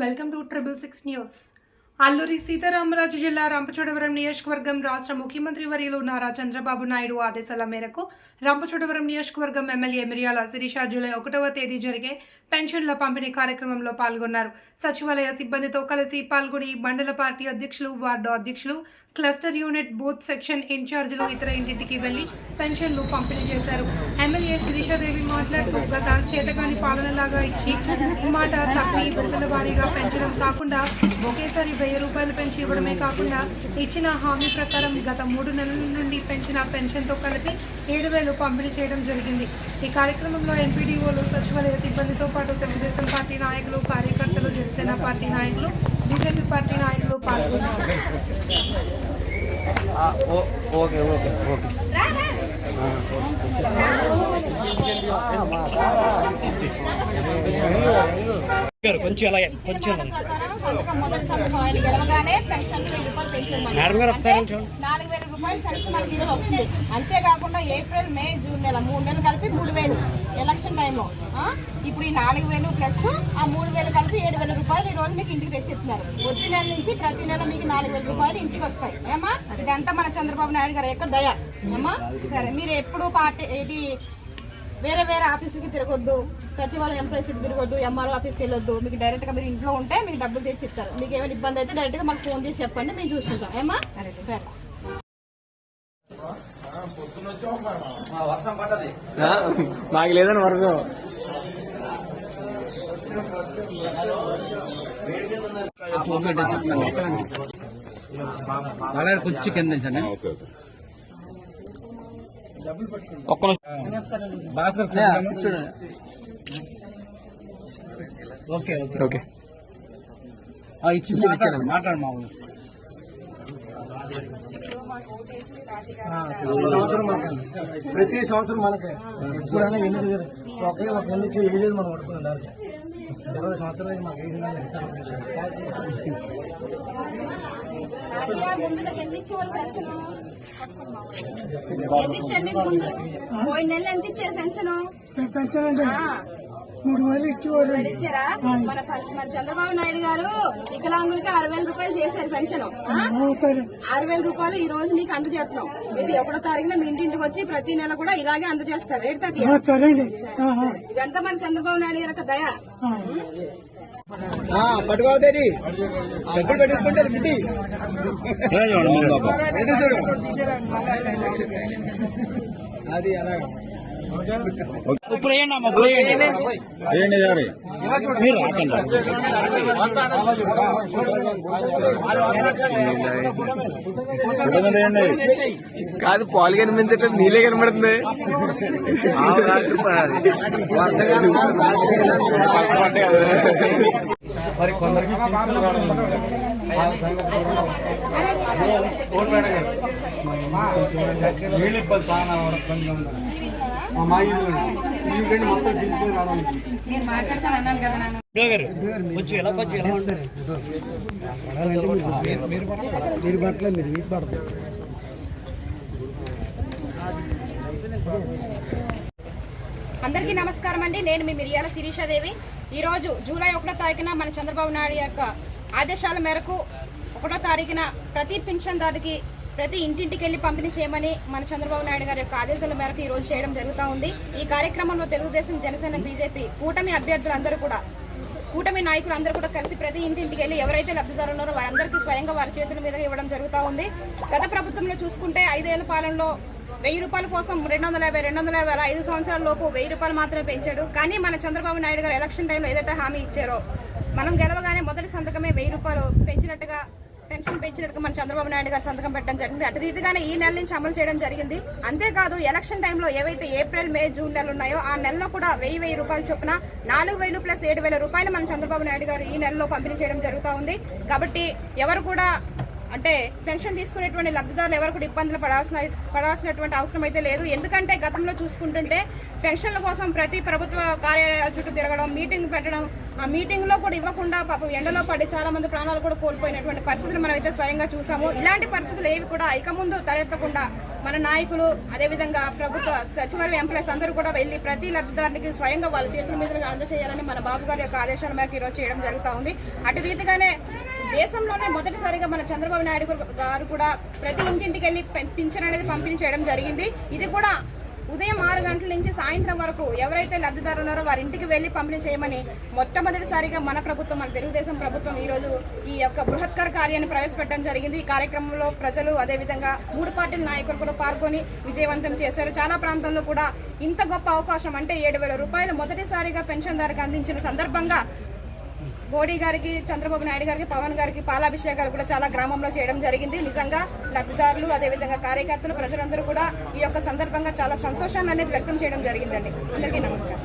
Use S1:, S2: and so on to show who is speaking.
S1: welcome to triple six news Alluri Sitaramaraju జిల్లా రంపచోడవరం నియోజకవర్గం రాష్ట్ర ముఖ్యమంత్రి వర్యులు నారా చంద్రబాబు నాయుడు ఆదేశాల మేరకు రంపచోడవరం నియోజకవర్గం ఎమ్మెల్యే మిరియాల శిరీష జూలై ఒకటవ తేదీ జరిగే పెన్షన్ల పంపిణీ కార్యక్రమంలో పాల్గొన్నారు. సచివాలయ సిబ్బందితో కలిసి పాల్గొని మండల పార్టీ అధ్యక్షులు వార్డు అధ్యక్షులు క్లస్టర్ యూనిట్ బూత్ సెక్షన్ ఇన్ఛార్జీలు ఇతర ఇంటింటికి వెళ్ళి పెన్షన్లు పంపిణీ చేశారు. ఎమ్మెల్యే శిరీషాదేవి మాట్లాడుతూ గత చేతగాని పాలనలాగా ఇచ్చి మాట తప్పి విడతల వారీగా పెంచడం కాకుండా ఒకేసారి వెయ్యి రూపాయలు పెంచి ఇవ్వడమే కాకుండా ఇచ్చిన హామీ ప్రకారం గత మూడు నెలల నుండి పెంచిన పెన్షన్తో కలిపి ఏడు వేలు పంపిణీ చేయడం జరిగింది. ఈ కార్యక్రమంలో ఎంపీడీఓలు సచివాలయ సిబ్బందితో పాటు తెలుగుదేశం పార్టీ నాయకులు కార్యకర్తలు జనసేన పార్టీ నాయకులు బీజేపీ పార్టీ నాయకులు పాల్గొన్నారు.
S2: Okay okay okay. కొంచెం అలాగే కొంచెం. మేడం గారు ఒకసారి
S3: నాలుగు వేల రూపాయలు పెన్షన్ మనకి ఈరోజు వస్తుంది. అంతేకాకుండా ఏప్రిల్ మే జూన్ నెల మూడు నెలలు కలిపి మూడు వేలు. ఎలక్షన్ టైంలో? ఇప్పుడు ఈ నాలుగు వేలు ప్లస్ ఆ మూడు వేలు కలిపి ఏడు వేల రూపాయలు ఈ రోజు మీకు ఇంటికి తెచ్చిస్తున్నారు. వచ్చే నెల నుంచి ప్రతి నెల మీకు నాలుగు వేల రూపాయలు ఇంటికి వస్తాయి. ఏమా ఇదంతా మన చంద్రబాబు నాయుడు గారి యొక్క దయ. ఏమా సరే మీరు ఎప్పుడు పార్టీ ఇది వేరే వేరే ఆఫీసుకి తిరగొద్దు సచివాలయం ఎంప్లాయీస్ తిరగొద్దు ఎంఆర్ఓ ఆఫీస్కి వెళ్ళొద్దు. మీకు డైరెక్ట్గా మీరు ఇంట్లో ఉంటే మీకు డబ్బులు తెచ్చి ఇస్తారు. మీకు ఏమైనా ఇబ్బంది అయితే డైరెక్ట్గా మాకు ఫోన్ చేసి చెప్పండి మేము చూసుకుంటాం. ఏమా సరే.
S2: ఆ, మాకు లేదని కొంచెం కింద. ఒక్క నిమిషం. భాస్కర్ చూడండి. Okay okay. ఓకే. ఇచ్చి మాట్లాడు మాట్లాడు మా ఊరు.
S4: ప్రతి సంవత్సరం మనకి ఎప్పుడైనా ఎన్నిక ఒకే ఒక ఎన్నిక వేయలేదు మనం పడుకున్నాం దానికి. ఇరవై సంవత్సరాలు మాకు
S3: పెన్షన్? ముందు? పోయిన ఎంత ఇచ్చారు పెన్షన్?
S4: మూడు వేలు ఇచ్చేవారు
S3: ఇచ్చారా? మన మన చంద్రబాబు నాయుడు గారు వికలాంగులకి ఆరు వేల రూపాయలు చేశారు పెన్షన్. ఆరు వేల రూపాయలు ఈ రోజు మీకు అందజేస్తున్నాం. ఇది ఒకటో తారీఖున మీ ఇంటింటికి వచ్చి ప్రతి నెల కూడా ఇలాగే అందజేస్తారు. రేటు ఇదంతా మన చంద్రబాబు నాయుడు గారి దయ.
S2: పట్టుకోవద్దని డబ్బులు పెట్టేసుకుంటారు గిట్టి అది అలాగా ఇప్పుడు
S5: ఏంటి గారి.
S2: మీరు రాకండి.
S5: ఏంటి
S2: కాదు పాలు కనిపించట్లేదు నీళ్ళే కనబడుతుంది
S4: మరి కొందరికి. నీళ్ళు ఇబ్బంది చాలా. మా మా ఇల్లు ఈ రెండు మొత్తం పింఛన్లు రావడం లేదు.
S3: నేను మాట్లాడతాను అన్నాను కదా నాన్న.
S2: కొంచెం ఎలా కొంచెం ఎలా ఉంటుంది
S4: మీరు పట్టలేదు మీరు మీకు పడతారు.
S3: అందరికీ నమస్కారం అండి. నేను మీ మిరియాల శిరీషాదేవి. ఈ రోజు జూలై ఒకటో తారీఖున మన చంద్రబాబు నాయుడు యొక్క ఆదేశాల మేరకు ఒకటో తారీఖున ప్రతి పింఛన్దారికి ప్రతి ఇంటింటికి వెళ్ళి పంపిణీ చేయమని మన చంద్రబాబు నాయుడు గారి యొక్క ఆదేశాల మేరకు ఈ రోజు చేయడం జరుగుతూ ఉంది. ఈ కార్యక్రమంలో తెలుగుదేశం జనసేన బీజేపీ కూటమి అభ్యర్థులందరూ కూడా కూటమి నాయకులు అందరూ కూడా కలిసి ప్రతి ఇంటింటికి వెళ్ళి ఎవరైతే లబ్ధిదారులు ఉన్నారో వారందరికీ స్వయంగా వారి చేతుల మీద ఇవ్వడం జరుగుతూ ఉంది. గత ప్రభుత్వంలో చూసుకుంటే ఐదేళ్ళ పాలనలో వెయ్యి రూపాయల కోసం రెండు వందల యాభై రెండు వందల యాభై ఐదు సంవత్సరాల లోపు వెయ్యి రూపాయలు మాత్రమే పెంచాడు. కానీ మన చంద్రబాబు నాయుడు గారు ఎలక్షన్ టైంలో ఏదైతే హామీ ఇచ్చారో మనం గెలవగానే మొదటి సంతకమే వెయ్యి రూపాయలు పెంచినట్టుగా పెన్షన్ పెంచినట్టుగా మన చంద్రబాబు నాయుడు గారు సంతకం పెట్టడం జరిగింది. అటు రీతిగానే ఈ నెల నుంచి అమలు చేయడం జరిగింది. అంతేకాదు ఎలక్షన్ టైంలో ఏవైతే ఏప్రిల్ మే జూన్ నెలలు ఉన్నాయో ఆ నెలలో కూడా వెయ్యి వెయ్యి రూపాయలు చొప్పున నాలుగు వేలు ప్లస్ ఏడు వేల రూపాయలు మన చంద్రబాబు నాయుడు గారు ఈ నెలలో పంపిణీ చేయడం జరుగుతూ ఉంది. కాబట్టి ఎవరు కూడా అంటే పెన్షన్ తీసుకునేటువంటి లబ్ధిదారులు ఎవరు కూడా ఇబ్బందులు పడాల్సిన పడాల్సినటువంటి అవసరం అయితే లేదు. ఎందుకంటే గతంలో చూసుకుంటుంటే పెన్షన్ల కోసం ప్రతి ప్రభుత్వ కార్యాలయాల చుట్టూ తిరగడం మీటింగ్ పెట్టడం ఆ మీటింగ్లో కూడా ఇవ్వకుండా పాపం ఎండలో పడి చాలా మంది ప్రాణాలు కూడా కోల్పోయినటువంటి పరిస్థితులు మనం అయితే స్వయంగా చూసాము. ఇలాంటి పరిస్థితులు ఏవి కూడా ఇక ముందు తలెత్తకుండా మన నాయకులు అదేవిధంగా ప్రభుత్వ సచివాలయం ఎంప్లాయీస్ అందరూ కూడా వెళ్ళి ప్రతి లబ్ధిదారునికి స్వయంగా వాళ్ళ చేతుల మీదుగా అందజేయాలని మన బాబు గారి యొక్క ఆదేశాల మేరకు ఈరోజు చేయడం జరుగుతూ ఉంది. అటు రీతిగానే దేశంలోనే మొదటిసారిగా మన చంద్రబాబు నాయుడు గారు కూడా ప్రతి ఇంటింటికి వెళ్ళి పింఛన్ అనేది పంపిణీ చేయడం జరిగింది. ఇది కూడా ఉదయం ఆరు గంటల నుంచి సాయంత్రం వరకు ఎవరైతే లబ్ధిదారులు ఉన్నారో వారి ఇంటికి వెళ్ళి పంపిణీ చేయమని మొట్టమొదటిసారిగా మన ప్రభుత్వం మన తెలుగుదేశం ప్రభుత్వం ఈరోజు ఈ యొక్క బృహత్కర కార్యాన్ని ప్రవేశపెట్టడం జరిగింది. ఈ కార్యక్రమంలో ప్రజలు అదేవిధంగా మూడు పార్టీల నాయకులు కూడా పాల్గొని విజయవంతం చేశారు. చాలా ప్రాంతంలో కూడా ఇంత గొప్ప అవకాశం అంటే ఏడు వేల రూపాయలు మొదటిసారిగా పెన్షన్దారికి అందించిన సందర్భంగా మోడీ గారికి చంద్రబాబు నాయుడు గారికి పవన్ గారికి పాలాభిషేకాలు కూడా చాలా గ్రామంలో చేయడం జరిగింది. నిజంగా లబ్ధిదారులు అదేవిధంగా కార్యకర్తలు ప్రజలందరూ కూడా ఈ యొక్క సందర్భంగా చాలా సంతోషాన్ని అనేది వ్యక్తం చేయడం జరిగిందండి. అందరికీ నమస్కారం.